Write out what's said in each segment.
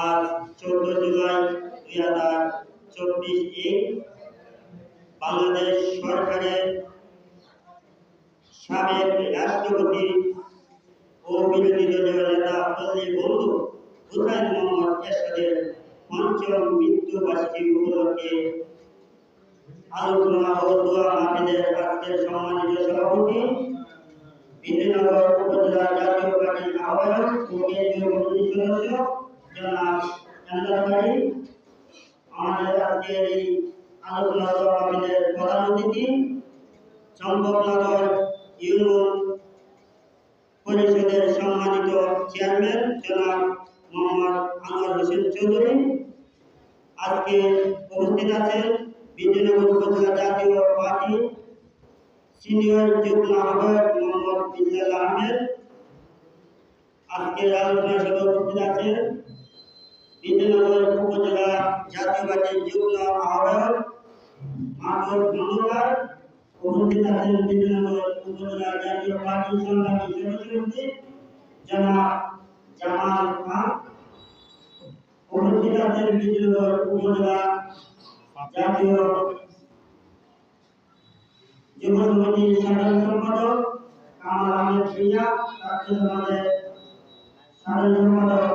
আজ চোদ্দ জুলাই দুই হাজার চব্বিশ ইং বাংলাদেশ সরকারের সাবেক রাষ্ট্রপতি ও বিরোধী দলীয় নেতা পল্লী বন্ধু হুসাইন মোহাম্মদ এরশাদের পঞ্চম মৃত্যুবার্ষিকী উপলক্ষে আলোচনা ও দোয়া মাহফিলের আজকের সম্মানিত সভাপতি বিদ্যুনগর উপজেলা জাতীয় পার্টির আহ্বায়ক ও কেন্দ্রীয় কমিটির সদস্য জনাব চন্দ্রবাড়ি আমাদের আজকের এই আলোচনা মাহফিলের প্রধান অতিথি, চম্পকনগর ইউনিয়ন পরিষদের সম্মানিত চেয়ারম্যান জনাব মোহাম্মদ আনোয়ার হোসেন চৌধুরী। আজকে উপস্থিত আছেন বিদ্যুনগর উপজেলা জাতীয় পার্টি সিনিয়র যুগ্ম আহ্বায়ক মোহাম্মদ বিল্লাল আহমেদ। আজকের আলোচনায় সঙ্গে উপস্থিত আছেন বিদ্যুনগর উপজেলা জাতীয় পার্টির যুগ্ম আহ্বায়ক মাধব খন্দকার উপস্থিত আছেন বিদ্যুনগর উপজেলা জাতীয় পার্টির সংগ্রামী সদস্যমন্ত্রী জনাব জামাল খান সম্পাদক কামাল সম্পাদক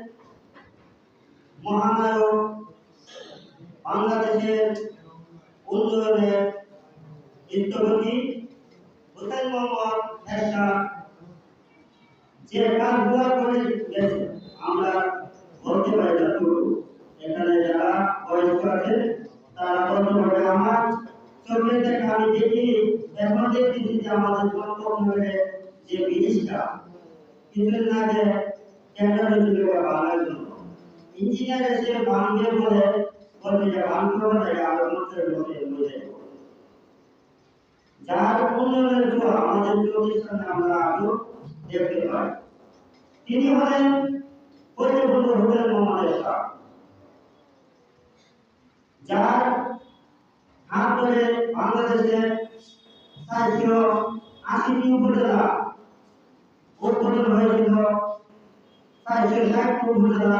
মহানায়ক বাংলাদেশের উন্নয়নের স্থপতি হুসেন মোহাম্মদ যে কাজগুলো করে গেছে, আমরা বলতে পারি না এখানে যারা বয়স্ক আছে তারা বলতে পারবে আমার চোখে দেখে আমি দেখি, এখন দেখতেছি যে আমাদের জন্মভূমির যে ব্রিটিশটা কিছুদিন আগে টেন্ডার হয়েছিল ইঞ্জিনিয়ার এসে ভাঙবে বলে বলছে যে ভাঙতে হবে না আরও মানুষের মধ্যে বুঝে যার উন্নয়নের ছোঁয়া আমাদের সামনে আমরা আজও দেখতে পাই। তিনি হলেন পরিবর্তন হলেন মোহাম্মদ এরশাদ। যার হাত ধরে বাংলাদেশের চারশো আশিটি উপজেলা উদ্বোধন হয়েছিল। চারশো ষাটটি উপজেলা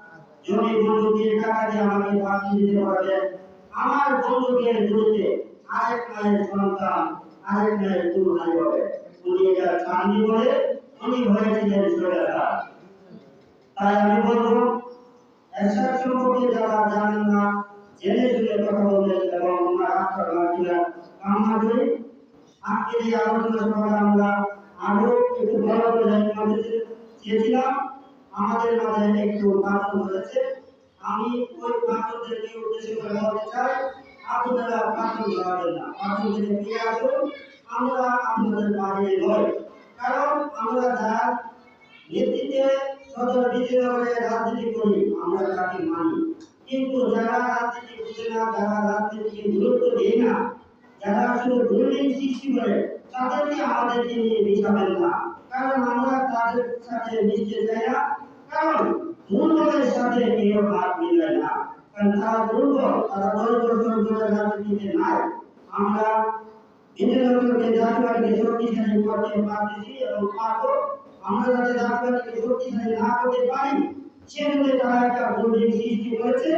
জমি দিয়ে টাকা দিয়ে আমাকে বাকি দিতে পারবে আমার বন্ধুকে বিরুদ্ধে আরেক মায়ের সন্তান, আরেক মায়ের দূর হাই হবে। উনি এটা চাননি বলে উনি হয়েছিলেন সৈরাটা তাই আমি বলব এরশাদ সম্পর্কে যারা জানেন না, জেনে শুনে কথা বলবেন এবং ওনার আত্মার মাটিরা কামনা করি আজকের এই আলোচনা সভায় আমরা আরও একটু ভালো করে জানতে চেয়েছিলাম। আমাদের মাঝে একটু পাঠন হয়েছে। আমি ওই পাঠনদেরকে উদ্দেশ্য করে বলতে চাই। আপনারা পাঠন করাবেন না। পাঠন থেকে ফিরে আসুন। আমরা আপনাদের বাড়িয়ে নয় কারণ আমরা যার নেতৃত্বে সদর বিজয়নগরে রাজনীতি করি, আমরা তাকে মানি। কিন্তু যারা রাজনীতি বুঝে না, যারা রাজনীতিকে গুরুত্ব দেয় না, যারা শুধু দুর্নীতি সৃষ্টি করে, তাদেরকে আমাদেরকে নিয়ে মিশাবেন না। কারণ আমরা তাদের সাথে মিশতে চাই না। কারণ দুর্বলের সাথে কেউ হাত মিলায় না। কারণ তারা দুর্বল তারা দশ বছর ধরে রাজনীতিতে নাই। আমরা বিজয়নগরকে জাতীয়কে শক্তিশালী করতে পারতেছি এবং পারব। আমরা যাতে জাতীয়কে শক্তিশালী না করতে পারি সেজন্য তারা একটা দুর্নীতি সৃষ্টি করেছে।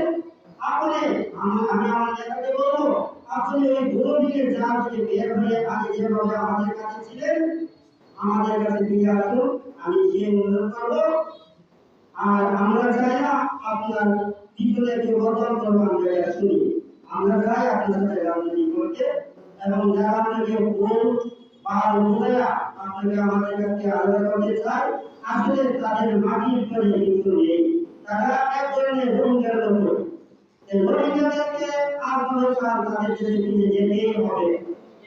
আপনি আমি- আমি আমার নেতাকে বলব, আপনি ওই দুর্নীতি জাল থেকে বের হয়ে আগে যেভাবে আমাদের কাছে ছিলেন, আমাদের কাছে ফিরে আসুন আমি যে অনুরোধ করব আর আমরা চাই না আপনার করবে আমরা এটা শুনি। আমরা চাই আপনার সাথে রাজনীতি করতে এবং যারা আপনাকে ভুল বা আপনাকে আমাদের কাছে আলাদা করতে চায়, আসলে তাদের মাটির কিছু নেই। তারা এক ধরনের রোহিঙ্গার লোক রোহিঙ্গাদেরকে চান তাদের যেতেই হবে।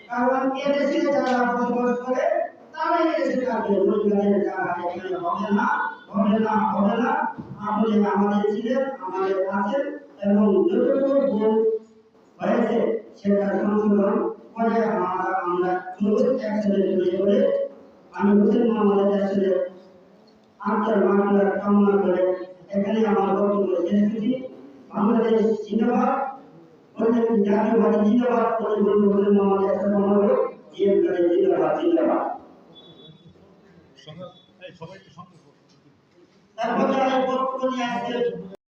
কারণ যারা বসবাস করে, তারাই থাকবে রোহিঙ্গাদের যারা এখানে হবে না। হবে না আমরা বক্তব্য শেষ করছি। বাংলাদেশ বলে করো। তারপর তারা পত্র নিয়ে আসছে